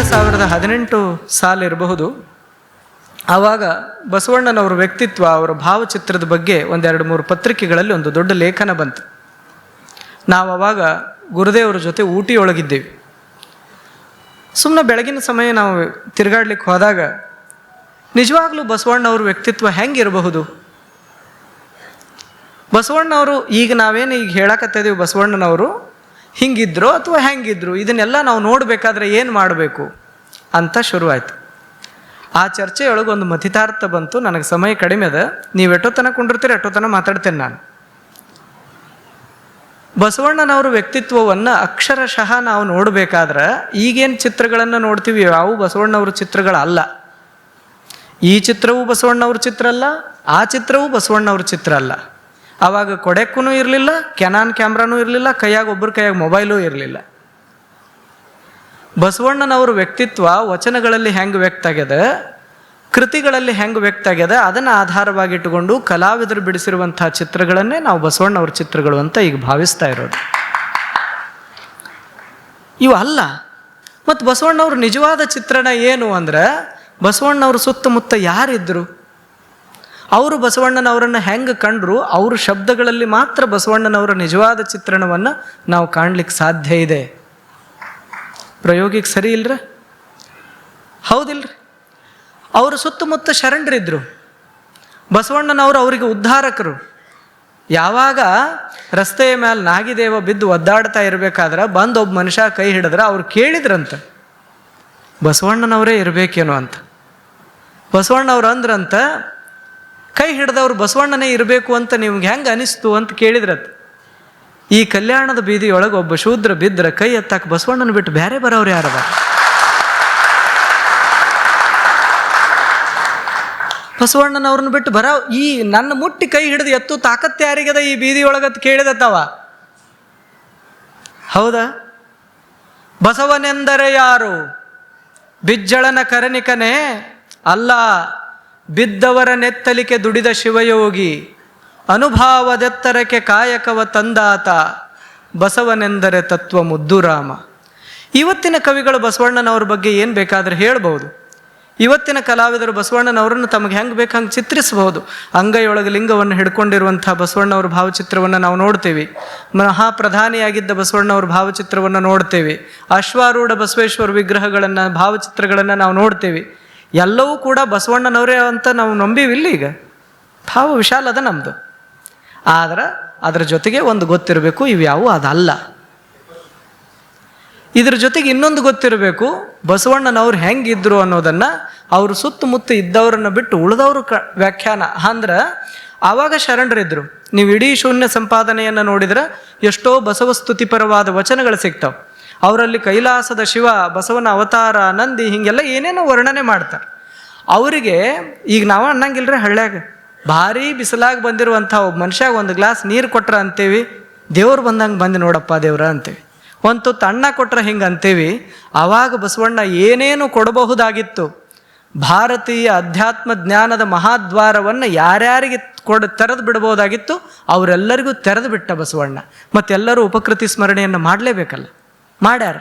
ಎರಡು ಸಾವಿರದ ಹದಿನೆಂಟು ಸಾಲ ಇರಬಹುದು. ಆವಾಗ ಬಸವಣ್ಣನವರ ವ್ಯಕ್ತಿತ್ವ, ಅವರ ಭಾವಚಿತ್ರದ ಬಗ್ಗೆ ಒಂದೆರಡು ಮೂರು ಪತ್ರಿಕೆಗಳಲ್ಲಿ ಒಂದು ದೊಡ್ಡ ಲೇಖನ ಬಂತು. ನಾವು ಅವಾಗ ಗುರುದೇವರ ಜೊತೆ ಊಟಿಯೊಳಗಿದ್ದೇವೆ. ಸುಮ್ಮನೆ ಬೆಳಗಿನ ಸಮಯ ನಾವು ತಿರುಗಾಡ್ಲಿಕ್ಕೆ ಹೋದಾಗ, ನಿಜವಾಗ್ಲೂ ಬಸವಣ್ಣವ್ರ ವ್ಯಕ್ತಿತ್ವ ಹೆಂಗಿರಬಹುದು? ಬಸವಣ್ಣವರು ಈಗ ನಾವೇನು ಈಗ ಹೇಳಕತ್ತಿದ್ದೀವಿ ಬಸವಣ್ಣನವರು ಹಿಂಗಿದ್ರು ಅಥವಾ ಹೆಂಗಿದ್ರು ಇದನ್ನೆಲ್ಲ ನಾವು ನೋಡಬೇಕಾದ್ರೆ ಏನು ಮಾಡಬೇಕು ಅಂತ ಶುರುವಾಯಿತು. ಆ ಚರ್ಚೆಯೊಳಗೆ ಒಂದು ಮಥಿತಾರ್ಥ ಬಂತು, ನನಗೆ ಸಮಯ ಕಡಿಮೆ ಅದ. ನೀವು ಎಷ್ಟೊತ್ತನ ಕುಂಡಿರ್ತೀರಿ ತನಕ ಮಾತಾಡ್ತೇನೆ ನಾನು. ಬಸವಣ್ಣನವರ ವ್ಯಕ್ತಿತ್ವವನ್ನು ಅಕ್ಷರಶಃ ನಾವು ನೋಡಬೇಕಾದ್ರೆ ಈಗೇನು ಚಿತ್ರಗಳನ್ನು ನೋಡ್ತೀವಿ ಯಾವು ಬಸವಣ್ಣವ್ರ ಚಿತ್ರಗಳಲ್ಲ. ಈ ಚಿತ್ರವೂ ಬಸವಣ್ಣವ್ರ ಚಿತ್ರ ಅಲ್ಲ, ಆ ಚಿತ್ರವೂ ಬಸವಣ್ಣವ್ರ ಚಿತ್ರ ಅಲ್ಲ. ಆವಾಗ ಕೊಡೆಕ್ಕೂ ಇರಲಿಲ್ಲ, ಕೆನಾನ್ ಕ್ಯಾಮ್ರಾನೂ ಇರಲಿಲ್ಲ, ಕೈಯಾಗ ಒಬ್ಬರ ಕೈಯಾಗ ಮೊಬೈಲೂ ಇರಲಿಲ್ಲ. ಬಸವಣ್ಣನವ್ರ ವ್ಯಕ್ತಿತ್ವ ವಚನಗಳಲ್ಲಿ ಹೆಂಗೆ ವ್ಯಕ್ತ ಆಗ್ಯದ, ಕೃತಿಗಳಲ್ಲಿ ಹೆಂಗೆ ವ್ಯಕ್ತ ಆಗ್ಯದ, ಅದನ್ನು ಆಧಾರವಾಗಿಟ್ಟುಕೊಂಡು ಕಲಾವಿದರು ಬಿಡಿಸಿರುವಂತಹ ಚಿತ್ರಗಳನ್ನೇ ನಾವು ಬಸವಣ್ಣವ್ರ ಚಿತ್ರಗಳು ಅಂತ ಈಗ ಭಾವಿಸ್ತಾ ಇರೋದು. ಇವು ಅಲ್ಲ, ಮತ್ತು ಬಸವಣ್ಣವ್ರ ನಿಜವಾದ ಚಿತ್ರಣ ಏನು ಅಂದ್ರೆ, ಬಸವಣ್ಣವ್ರ ಸುತ್ತಮುತ್ತ ಯಾರಿದ್ರು ಅವರು ಬಸವಣ್ಣನವರನ್ನು ಹೆಂಗೆ ಕಂಡ್ರು ಅವ್ರ ಶಬ್ದಗಳಲ್ಲಿ ಮಾತ್ರ ಬಸವಣ್ಣನವರ ನಿಜವಾದ ಚಿತ್ರಣವನ್ನು ನಾವು ಕಾಣ್ಲಿಕ್ಕೆ ಸಾಧ್ಯ ಇದೆ. ಪ್ರಯೋಗಿಕ್ ಸರಿ ಇಲ್ರ? ಹೌದಿಲ್ರಿ? ಅವರು ಸುತ್ತಮುತ್ತ ಶರಣರಿದ್ದರು ಬಸವಣ್ಣನವರು ಅವರಿಗೆ ಉದ್ಧಾರಕರು. ಯಾವಾಗ ರಸ್ತೆಯ ಮೇಲೆ ನಾಗಿದೇವ ಬಿದ್ದು ಒದ್ದಾಡ್ತಾ ಇರಬೇಕಾದ್ರೆ ಬಂದು ಒಬ್ಬ ಮನುಷ್ಯ ಕೈ ಹಿಡಿದ್ರೆ ಅವ್ರು ಕೇಳಿದ್ರಂತ. ಬಸವಣ್ಣನವರೇ ಇರಬೇಕೇನೋ ಅಂತ. ಬಸವಣ್ಣವ್ರು ಅಂದ್ರಂತ ಕೈ ಹಿಡ್ದವ್ರು ಬಸವಣ್ಣನೇ ಇರಬೇಕು ಅಂತ ನಿಮ್ಗೆ ಹೆಂಗೆ ಅನಿಸ್ತು ಅಂತ ಕೇಳಿದ್ರತ್ ಈ ಕಲ್ಯಾಣದ ಬೀದಿಯೊಳಗೆ ಒಬ್ಬ ಶೂದ್ರ ಬಿದ್ದರೆ ಕೈ ಎತ್ತಾಕ ಬಸವಣ್ಣನ ಬಿಟ್ಟು ಬೇರೆ ಬರೋರು ಯಾರದ ಬಸವಣ್ಣನವ್ರನ್ನ ಬಿಟ್ಟು ಬರೋ ಈ ನನ್ನ ಮುಟ್ಟಿ ಕೈ ಹಿಡಿದು ಎತ್ತು ತಾಕತ್ತು ಯಾರಿಗದ ಈ ಬೀದಿಯೊಳಗತ್ ಕೇಳಿದತ್ತವ? ಹೌದಾ? ಬಸವನೆಂದರೆ ಯಾರು? ಬಿಜ್ಜಳನ ಕರನಿಕನೇ ಅಲ್ಲ ಬಿದ್ದವರ ನೆತ್ತಲಿಕೆ ದುಡಿದ ಶಿವಯೋಗಿ, ಅನುಭಾವದೆತ್ತರಕ್ಕೆ ಕಾಯಕವ ತಂದಾತ, ಬಸವನೆಂದರೆ ತತ್ವ ಮುದ್ದುರಾಮ ಇವತ್ತಿನ ಕವಿಗಳು ಬಸವಣ್ಣನವ್ರ ಬಗ್ಗೆ ಏನು ಬೇಕಾದರೆ ಹೇಳ್ಬೋದು ಇವತ್ತಿನ ಕಲಾವಿದರು ಬಸವಣ್ಣನವರನ್ನು ತಮಗೆ ಹೆಂಗೆ ಬೇಕು ಹಂಗೆ ಚಿತ್ರಿಸಬಹುದು. ಅಂಗೈಯೊಳಗೆ ಲಿಂಗವನ್ನು ಹಿಡ್ಕೊಂಡಿರುವಂಥ ಬಸವಣ್ಣವ್ರ ಭಾವಚಿತ್ರವನ್ನು ನಾವು ನೋಡ್ತೇವೆ. ಮಹಾಪ್ರಧಾನಿಯಾಗಿದ್ದ ಬಸವಣ್ಣವ್ರ ಭಾವಚಿತ್ರವನ್ನು ನೋಡ್ತೇವೆ. ಅಶ್ವಾರೂಢ ಬಸವೇಶ್ವರ ವಿಗ್ರಹಗಳನ್ನು, ಭಾವಚಿತ್ರಗಳನ್ನು ನಾವು ನೋಡ್ತೇವೆ. ಎಲ್ಲವೂ ಕೂಡ ಬಸವಣ್ಣನವರೇ ಅಂತ ನಾವು ನಂಬೀವಿಲ್ಲ ಈಗ. ಭಾವ ವಿಶಾಲ ಅದ ನಮ್ಮದು ಆದ್ರೆ ಅದರ ಜೊತೆಗೆ ಒಂದು ಗೊತ್ತಿರಬೇಕು ಇವ್ಯಾವು ಅದಲ್ಲ. ಇದ್ರ ಜೊತೆಗೆ ಇನ್ನೊಂದು ಗೊತ್ತಿರಬೇಕು, ಬಸವಣ್ಣನವ್ರು ಹೆಂಗಿದ್ರು ಅನ್ನೋದನ್ನು ಅವರು ಸುತ್ತಮುತ್ತ ಇದ್ದವರನ್ನು ಬಿಟ್ಟು ಉಳಿದವರು ಕ ವ್ಯಾಖ್ಯಾನ. ಅಂದ್ರೆ ಆವಾಗ ಶರಣರಿದ್ರು. ನೀವು ಇಡೀ ಶೂನ್ಯ ಸಂಪಾದನೆಯನ್ನು ನೋಡಿದ್ರೆ ಎಷ್ಟೋ ಬಸವಸ್ತುತಿಪರವಾದ ವಚನಗಳು ಸಿಗ್ತಾವೆ. ಅವರಲ್ಲಿ ಕೈಲಾಸದ ಶಿವ, ಬಸವನ ಅವತಾರ, ನಂದಿ, ಹೀಗೆಲ್ಲ ಏನೇನೋ ವರ್ಣನೆ ಮಾಡ್ತಾರೆ. ಅವರಿಗೆ, ಈಗ ನಾವು ಅನ್ನಂಗಿಲ್ರಿ ಹಳ್ಳ್ಯಾಗ, ಭಾರಿ ಬಿಸಿಲಾಗಿ ಬಂದಿರುವಂಥ ಒಬ್ಬ ಮನುಷ್ಯಾಗ ಒಂದು ಗ್ಲಾಸ್ ನೀರು ಕೊಟ್ರ ಅಂತೇವಿ, ದೇವ್ರು ಬಂದಂಗೆ ಬಂದು ನೋಡಪ್ಪ ದೇವ್ರ ಅಂತೀವಿ. ಒಂದು ತುತ್ತು ಅಣ್ಣ ಕೊಟ್ರೆ ಹಿಂಗೆ ಅಂತೀವಿ ಆವಾಗ ಬಸವಣ್ಣ ಏನೇನು ಕೊಡಬಹುದಾಗಿತ್ತು, ಭಾರತೀಯ ಅಧ್ಯಾತ್ಮ ಜ್ಞಾನದ ಮಹಾದ್ವಾರವನ್ನು ಯಾರ್ಯಾರಿಗೆ ಕೊಡ, ತೆರೆದು ಬಿಡಬಹುದಾಗಿತ್ತು, ಅವರೆಲ್ಲರಿಗೂ ತೆರೆದು ಬಿಟ್ಟ ಬಸವಣ್ಣ. ಮತ್ತೆಲ್ಲರೂ ಉಪಕೃತಿ ಸ್ಮರಣೆಯನ್ನು ಮಾಡಲೇಬೇಕಲ್ಲ. ಮಾಡ್ಯಾರ.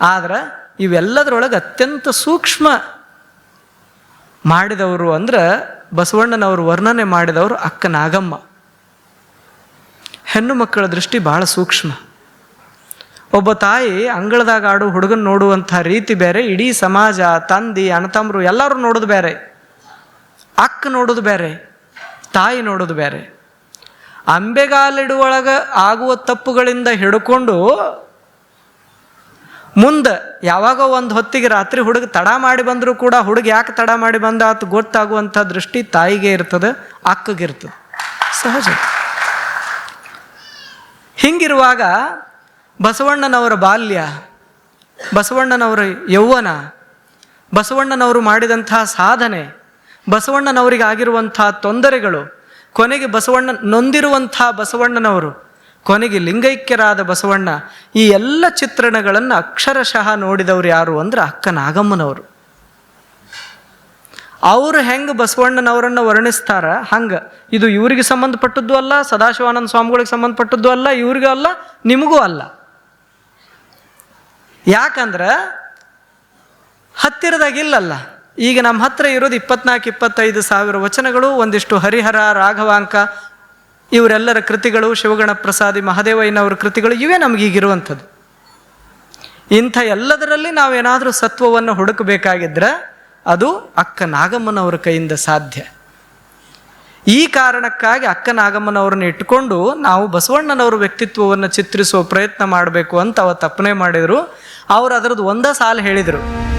ಆದ್ರೆ ಇವೆಲ್ಲದರೊಳಗೆ ಅತ್ಯಂತ ಸೂಕ್ಷ್ಮ ಮಾಡಿದವರು ಅಂದ್ರೆ ಬಸವಣ್ಣನವರು ವರ್ಣನೆ ಮಾಡಿದವರು ಅಕ್ಕ ನಾಗಮ್ಮ ಹೆಣ್ಣು ಮಕ್ಕಳ ದೃಷ್ಟಿ ಬಹಳ ಸೂಕ್ಷ್ಮ. ಒಬ್ಬ ತಾಯಿ ಅಂಗಳದಾಗ ಆಡು ಹುಡುಗನ ನೋಡುವಂಥ ರೀತಿ ಬೇರೆ, ಇಡೀ ಸಮಾಜ, ತಂದಿ ಅಣ್ಣತಮ್ಮರು ಎಲ್ಲರೂ ನೋಡೋದು ಬೇರೆ. ಅಕ್ಕ ನೋಡೋದು ಬೇರೆ, ತಾಯಿ ನೋಡೋದು ಬೇರೆ. ಅಂಬೆಗಾಲಿಡುವೊಳಗ ಆಗುವ ತಪ್ಪುಗಳಿಂದ ಹಿಡ್ಕೊಂಡು ಮುಂದೆ ಯಾವಾಗ ಒಂದು ಹೊತ್ತಿಗೆ ರಾತ್ರಿ ಹುಡುಗ ತಡ ಮಾಡಿ ಬಂದರೂ ಕೂಡ ಹುಡುಗ ಯಾಕೆ ತಡ ಮಾಡಿ ಬಂದ ಆತ ಗೊತ್ತಾಗುವಂಥ ದೃಷ್ಟಿ ತಾಯಿಗೆ ಇರ್ತದೆ ಅಕ್ಕಗಿರ್ತದೆ ಸಹಜ. ಹಿಂಗಿರುವಾಗ ಬಸವಣ್ಣನವರ ಬಾಲ್ಯ, ಬಸವಣ್ಣನವರ ಯೌವನ, ಬಸವಣ್ಣನವರು ಮಾಡಿದಂಥ ಸಾಧನೆ ಬಸವಣ್ಣನವರಿಗೆ ಆಗಿರುವಂಥ ತೊಂದರೆಗಳು, ಕೊನೆಗೆ ಬಸವಣ್ಣ ನೊಂದಿರುವಂಥ ಬಸವಣ್ಣನವರು ಕೊನೆಗೆ ಲಿಂಗೈಕ್ಯರಾದ ಬಸವಣ್ಣ ಈ ಎಲ್ಲ ಚಿತ್ರಣಗಳನ್ನು ಅಕ್ಷರಶಃ ನೋಡಿದವರು ಯಾರು ಅಂದ್ರೆ ಅಕ್ಕ ನಾಗಮ್ಮನವರು ಅವರು ಹೆಂಗೆ ಬಸವಣ್ಣನವರನ್ನು ವರ್ಣಿಸ್ತಾರ? ಹಂಗೆ. ಇದು ಇವರಿಗೆ ಸಂಬಂಧಪಟ್ಟದ್ದು ಅಲ್ಲ, ಸದಾಶಿವಾನಂದ ಸ್ವಾಮಿಗಳಿಗೆ ಸಂಬಂಧಪಟ್ಟದ್ದು ಅಲ್ಲ, ಇವ್ರಿಗೂ ಅಲ್ಲ, ನಿಮಗೂ ಅಲ್ಲ. ಯಾಕಂದ್ರೆ ಹತ್ತಿರದಾಗಿಲ್ಲಲ್ಲ ಈಗ ನಮ್ಮ ಹತ್ರ ಇರೋದು ಇಪ್ಪತ್ನಾಲ್ಕು, ಇಪ್ಪತ್ತೈದು ಸಾವಿರ ವಚನಗಳು, ಒಂದಿಷ್ಟು ಹರಿಹರ, ರಾಘವಾಂಕ ಇವರೆಲ್ಲರ ಕೃತಿಗಳು ಶಿವಗಣ ಪ್ರಸಾದಿ ಮಹಾದೇವಯ್ಯನವರ ಕೃತಿಗಳು ಇವೇ ನಮ್ಗೆ ಈಗಿರುವಂಥದ್ದು. ಇಂಥ ಎಲ್ಲದರಲ್ಲಿ ನಾವೇನಾದರೂ ಸತ್ವವನ್ನು ಹುಡುಕಬೇಕಾಗಿದ್ರೆ ಅದು ಅಕ್ಕ ನಾಗಮ್ಮನವರ ಕೈಯಿಂದ ಸಾಧ್ಯ. ಈ ಕಾರಣಕ್ಕಾಗಿ ಅಕ್ಕ ನಾಗಮ್ಮನವ್ರನ್ನ ಇಟ್ಕೊಂಡು ನಾವು ಬಸವಣ್ಣನವರ ವ್ಯಕ್ತಿತ್ವವನ್ನು ಚಿತ್ರಿಸುವ ಪ್ರಯತ್ನ ಮಾಡಬೇಕು ಅಂತ ಅವ ತಪ್ಪನೆ ಮಾಡಿದರು. ಅವರು ಅದರದ್ದು ಒಂದೇ ಸಾಲು ಹೇಳಿದರು.